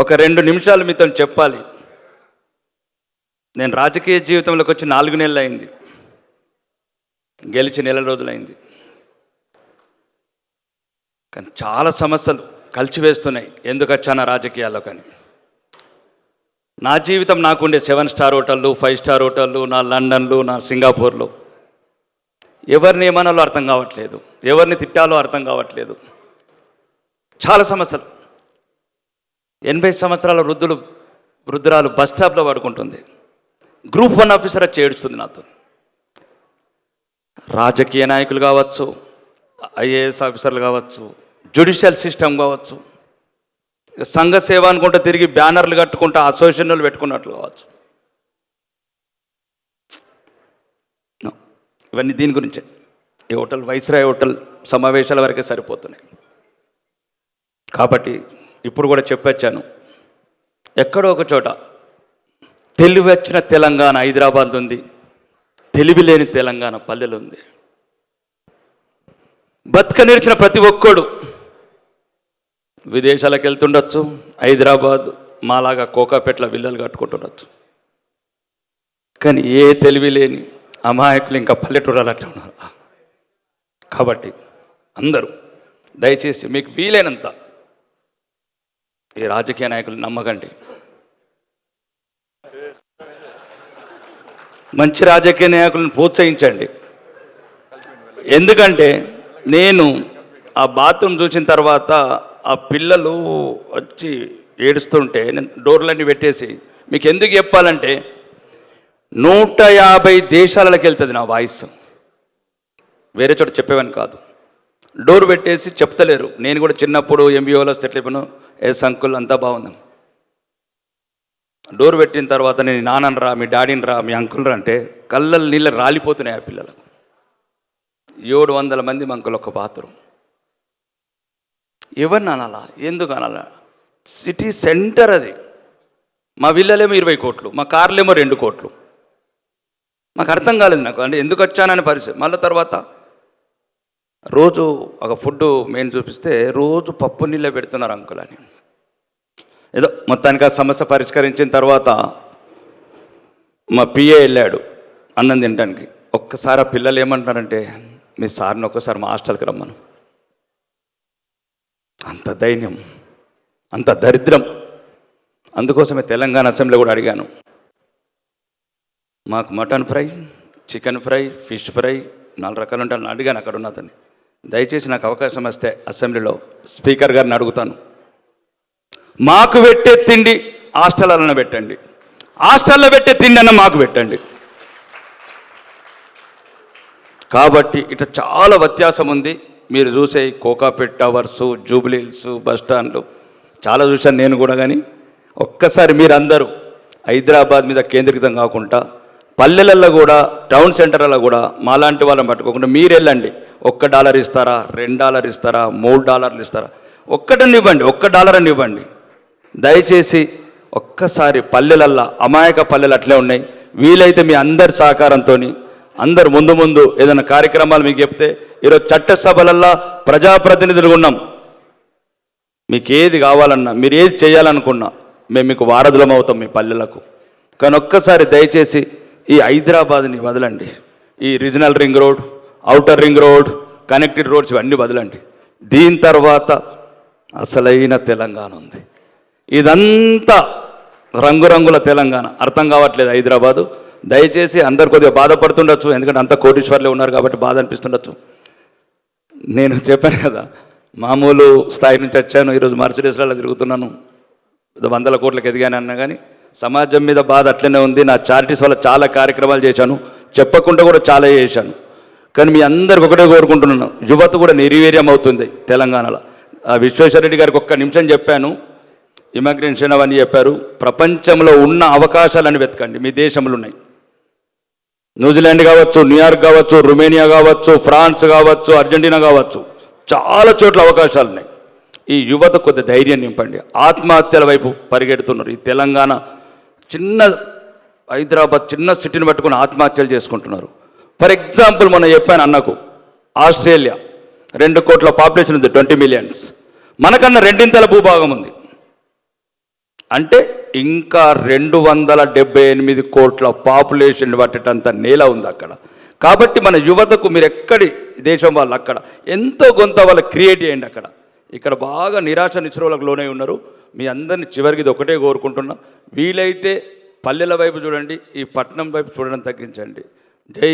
ఒక రెండు నిమిషాలు మీతో చెప్పాలి. నేను రాజకీయ జీవితంలోకి వచ్చి నాలుగు నెలలు అయింది. గెలిచి నెల రోజులైంది. కానీ చాలా సమస్యలు కలిసివేస్తున్నాయి ఎందుకు వచ్చానా రాజకీయాల్లో కానీ? నా జీవితం నాకుండే సెవెన్ స్టార్ హోటళ్ళు ఫైవ్ స్టార్ హోటళ్ళు నా లండన్లు నా సింగపూర్లు. ఎవరిని ఏమనాలో అర్థం కావట్లేదు. ఎవరిని తిట్టాలో అర్థం కావట్లేదు. చాలా సమస్యలు. ఎనభై సంవత్సరాల వృద్ధులు వృద్ధురాలు బస్ స్టాప్లో పడుకుంటుంది. గ్రూప్ వన్ ఆఫీసర్ చేడుస్తుంది నాతో. రాజకీయ నాయకులు కావచ్చు ఐఏఎస్ ఆఫీసర్లు కావచ్చు జ్యుడిషియల్ సిస్టమ్ కావచ్చు సంఘ సేవ అనుకుంటే తిరిగి బ్యానర్లు కట్టుకుంటా అసోసియేషన్లు పెట్టుకున్నట్లు కావచ్చు. ఇవన్నీ దీని గురించే. ఈ హోటల్ వైస్రాయ్ హోటల్ సమావేశాల వరకే సరిపోతున్నాయి. కాబట్టి ఇప్పుడు కూడా చెప్పొచ్చాను. ఎక్కడో ఒక చోట తెలివచ్చిన తెలంగాణ హైదరాబాద్ ఉంది. తెలివి లేని తెలంగాణ పల్లెలు ఉంది. బతుక నేర్చిన ప్రతి ఒక్కడు విదేశాలకు వెళ్తుండొచ్చు హైదరాబాద్ మాలాగా కోకాపేట్ల విల్లలు కట్టుకుంటుండొచ్చు. కానీ ఏ తెలివి లేని అమాయకులు ఇంకా పల్లెటూరాలు అట్లా ఉన్నారు. కాబట్టి అందరూ దయచేసి మీకు వీలైనంత ఈ రాజకీయ నాయకులు నమ్మకండి. మంచి రాజకీయ నాయకులను ప్రోత్సహించండి. ఎందుకంటే నేను ఆ బాత్రూమ్ చూసిన తర్వాత ఆ పిల్లలు వచ్చి ఏడుస్తుంటే నేను డోర్లన్నీ పెట్టేసి మీకు ఎందుకు చెప్పాలంటే నూట యాభై దేశాలకు వెళ్తుంది నా వాయిస్. వేరే చోట చెప్పేవని కాదు. డోర్ పెట్టేసి చెప్తలేరు. నేను కూడా చిన్నప్పుడు ఎంబీఓలో చెప్పాను ఏ అంకుల్ అంతా బాగుంది. డోర్ పెట్టిన తర్వాత నేను నాన్నని రా మీ డాడీని రా మీ అంకుల్ రా అంటే కళ్ళల్లో నీళ్ళు రాలిపోతున్నాయి ఆ పిల్లలకు. ఏడు వందల మంది మంకులు ఒక బాత్రూమ్. ఎవరిని అనాలా? ఎందుకు అనాలా? సిటీ సెంటర్ అది. మా విల్లలేమో ఇరవై కోట్లు మా కార్లేమో రెండు కోట్లు. మాకు అర్థం కాలేదు నాకు. అంటే ఎందుకు వచ్చానని పరిస్థితి. మళ్ళీ తర్వాత రోజు ఒక ఫుడ్ మెయిన్ చూపిస్తే రోజు పప్పు నీళ్ళే పెడుతున్నారు అంకుల్ అని. ఏదో మొత్తానికి ఆ సమస్య పరిష్కరించిన తర్వాత మా పిఏ వెళ్ళాడు అన్నం తినడానికి. ఒక్కసారి ఆ పిల్లలు ఏమంటున్నారంటే మీ సార్ని ఒక్కసారి మా హాస్టల్కి రమ్మను. అంత దైన్యం అంత దరిద్రం. అందుకోసమే తెలంగాణ అసెంబ్లీ కూడా అడిగాను. మాకు mutton fry chicken fry fish fry నాలుగు రకాలు ఉంటాను అడిగాను అక్కడ ఉన్నతని దయచేసి నాకు అవకాశం వస్తే అసెంబ్లీలో స్పీకర్ గారిని అడుగుతాను. మాకు పెట్టే తిండి హాస్టల్లో పెట్టండి. హాస్టల్లో పెట్టే తిండి అన్న మాకు పెట్టండి. కాబట్టి ఇట్లా చాలా వ్యత్యాసం ఉంది. మీరు చూసే కోకాపెట్ కోకాపేట్ టవర్స్ జూబ్లీహిల్స్ బస్ స్టాండ్లు చాలా చూశాను నేను కూడా కానీ ఒక్కసారి మీరందరూ హైదరాబాద్ మీద కేంద్రీకృతం కాకుండా పల్లెలలో కూడా టౌన్ సెంటర్లలో కూడా మాలాంటి వాళ్ళని పట్టుకోకుండా మీరు వెళ్ళండి ఒక్క డాలర్ ఇస్తారా రెండు డాలర్ ఇస్తారా మూడు డాలర్లు ఇస్తారా? ఒక్కటని ఇవ్వండి ఒక్క డాలర్ అని ఇవ్వండి. దయచేసి ఒక్కసారి పల్లెలల్లా అమాయక పల్లెలు అట్లే ఉన్నాయి. వీలైతే మీ అందరి సహకారంతో అందరు ముందు ముందు ఏదైనా కార్యక్రమాలు మీకు చెప్తే ఈరోజు చట్టసభలల్లా ప్రజాప్రతినిధులు ఉన్నాం. మీకు ఏది కావాలన్నా మీరు ఏది చేయాలనుకున్నా మేము మీకు వారధులం అవుతాం మీ పల్లెలకు. కానీ ఒక్కసారి దయచేసి ఈ హైదరాబాద్ని వదలండి. ఈ regional ring road outer ring road connected roads ఇవన్నీ వదలండి. దీని తర్వాత అసలైన తెలంగాణ ఉంది. ఇదంతా రంగురంగుల తెలంగాణ. అర్థం కావట్లేదు హైదరాబాదు. దయచేసి అందరు కొద్దిగా బాధపడుతుండొచ్చు ఎందుకంటే అంత కోటీశ్వర్లే ఉన్నారు కాబట్టి బాధ అనిపిస్తుండొచ్చు. నేను చెప్పాను కదా మామూలు స్థాయి నుంచి వచ్చాను ఈరోజు మర్సిడీస్లలో తిరుగుతున్నాను. వందల కోట్లకు ఎదిగాను అన్నా కానీ సమాజం మీద బాధ అట్లనే ఉంది. నా చారిటీస్ వల్ల చాలా కార్యక్రమాలు చేశాను. చెప్పకుండా కూడా చాలా చేశాను. కానీ మీ అందరికి ఒకటే కోరుకుంటున్నాను. యువత కూడా నిర్వీర్యం అవుతుంది తెలంగాణలో. ఆ విశ్వేశ్వరరెడ్డి గారికి ఒక్క నిమిషం చెప్పాను. ఇమిగ్రేషన్ అవన్నీ చెప్పారు. ప్రపంచంలో ఉన్న అవకాశాలను వెతకండి. మీ దేశంలో ఉన్నాయి. న్యూజిలాండ్ కావచ్చు న్యూయార్క్ కావచ్చు రుమేనియా కావచ్చు ఫ్రాన్స్ కావచ్చు అర్జెంటీనా కావచ్చు. చాలా చోట్ల అవకాశాలు ఉన్నాయి ఈ యువత కొద్ది ధైర్యం నింపండి. ఆత్మహత్యల వైపు పరిగెడుతున్నారు. ఈ తెలంగాణ చిన్న హైదరాబాద్ చిన్న సిటీని పట్టుకుని ఆత్మహత్యలు చేసుకుంటున్నారు. ఫర్ ఎగ్జాంపుల్ మొన్న చెప్పాను అన్నకు ఆస్ట్రేలియా రెండు కోట్ల పాపులేషన్ ఉంది ట్వంటీ మిలియన్స్. మనకన్నా రెండింతల భూభాగం ఉంది. అంటే ఇంకా రెండు వందల డెబ్బై ఎనిమిది కోట్ల పాపులేషన్ పట్టేటంత నేల ఉంది అక్కడ. కాబట్టి మన యువతకు మీరు ఎక్కడి దేశం వాళ్ళు అక్కడ ఎంతో కొంత వాళ్ళు క్రియేట్ చేయండి అక్కడ. ఇక్కడ బాగా నిరాశ నిశ్రవులకు లోనై ఉన్నారు. మీ అందరిని చివరికి ఇది ఒకటే కోరుకుంటున్నా. వీలైతే పల్లెల వైపు చూడండి ఈ పట్టణం వైపు చూడడం తగ్గించండి. జై